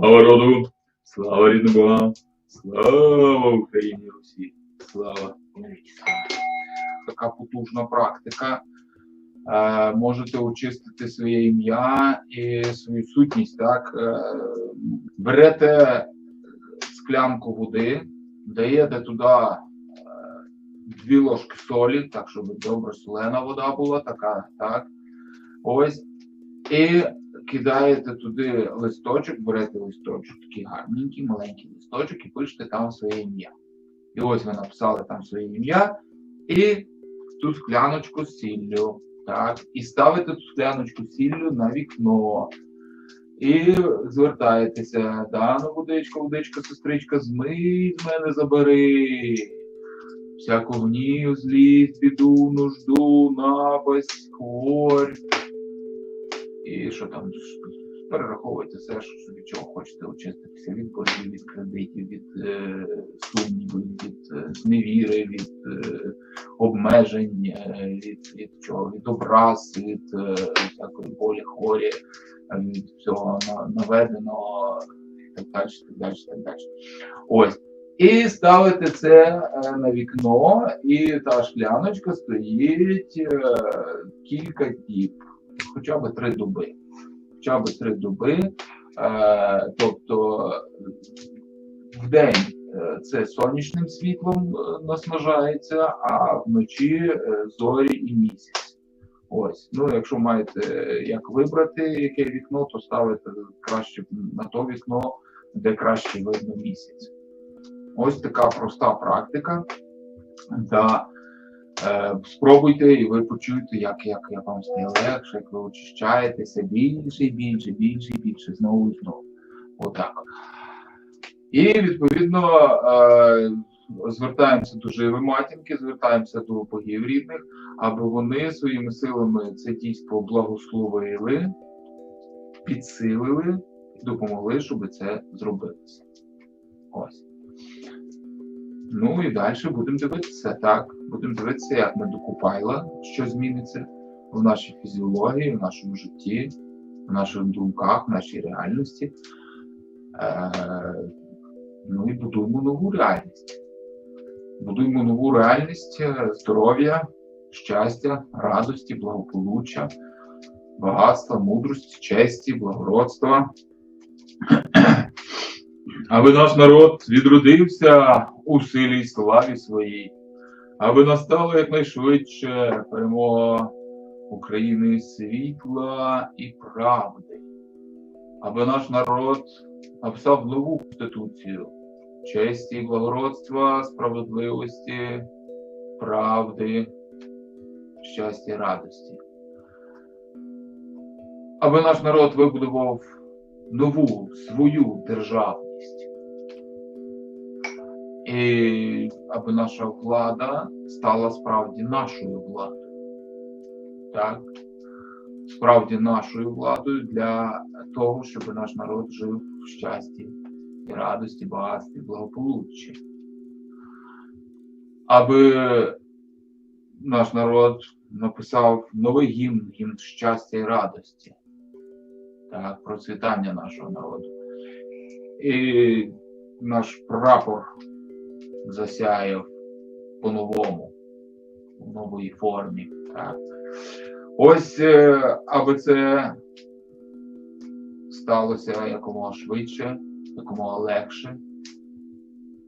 Слава роду, слава рідним слава Україні Русі, слава навіки така потужна практика. Е, можете очистити своє ім'я і свою сутність. Так? Е, берете склянку води, даєте туди е, дві ложки солі, так, щоб добре солена вода була, така, так. Ось. І кидаєте туди листочок, берете листочок, такий гарненький, маленький листочок, і пишете там своє ім'я. І ось ви написали там своє ім'я і ту скляночку сіллю. Так, і ставите ту скляночку сіллю на вікно. І звертаєтеся, да, ну водичка, водичка, сестричка, змий з мене забери. Всяку гнів, злість, біду, нужду, напасть, хворь. І що там перераховуйте все, що від чого хочете очиститися, від боргів, від кредитів, від е, сумнівів, від е, зневіри, від е, обмежень, е, від, від чого, від образ, від е, всякої болі, хворі, е, від всього наведеного і так далі, так далі, так далі. Ось. І ставите це е, на вікно, і та шкляночка стоїть е, кілька діб, хоча б три доби. Хоча б три доби. Е, тобто в день е, це сонячним світлом е, наснажається, а вночі е, зорі і місяць. Ось. Ну, якщо маєте як вибрати яке вікно, то ставите краще на то вікно, де краще видно місяць. Ось така проста практика. Да. Е, спробуйте і ви почуєте, як, як, як вам стає легше, як ви очищаєтеся більше і більше, більше і більше, знову і знову. Отак. І відповідно е, звертаємося до живої матінки, звертаємося до богів рідних, аби вони своїми силами це дійство благословили, підсилили і допомогли, щоб це зробилося. Ось. Ну і далі будемо дивитися, так. Будемо дивитися, як ми до Купайла, що зміниться в нашій фізіології, в нашому житті, в наших думках, в нашій реальності. Е, ну і будуємо нову реальність. Будуємо нову реальність е, здоров'я, щастя, радості, благополуччя, багатства, мудрості, честі, благородства. Аби наш народ відродився у силі й славі своїй, аби настала якнайшвидше перемога України світла і правди, аби наш народ написав нову конституцію честі, благородства, справедливості, правди, щастя радості. Аби наш народ вибудував нову свою державність. І аби наша влада стала справді нашою владою. Так? Справді нашою владою для того, щоб наш народ жив в щасті і радості, багатстві, благополуччі. Аби наш народ написав новий гімн, гімн щастя і радості так, процвітання нашого народу. І наш прапор засяяв по-новому, в новій формі. Так. Ось, е, аби це сталося якомога швидше, якомога легше,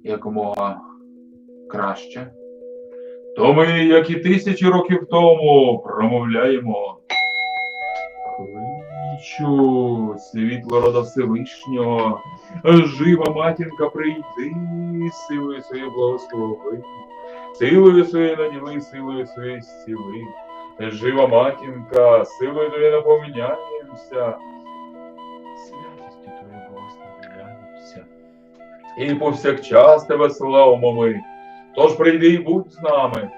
якомога краще. То ми, як і тисячі років тому, промовляємо. Кличу світло рода Всевишнього, жива матінка, прийди, силою своєю благослови, силою своєю наділи, силою своєю зціли. Жива матінка, силою твоєю наповняємося, святістю твоєю благословляємося. І повсякчас тебе славимо ми. Тож прийди і будь з нами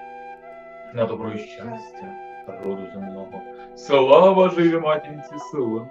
на добро щастя роду земного. Слава живі матінці сила.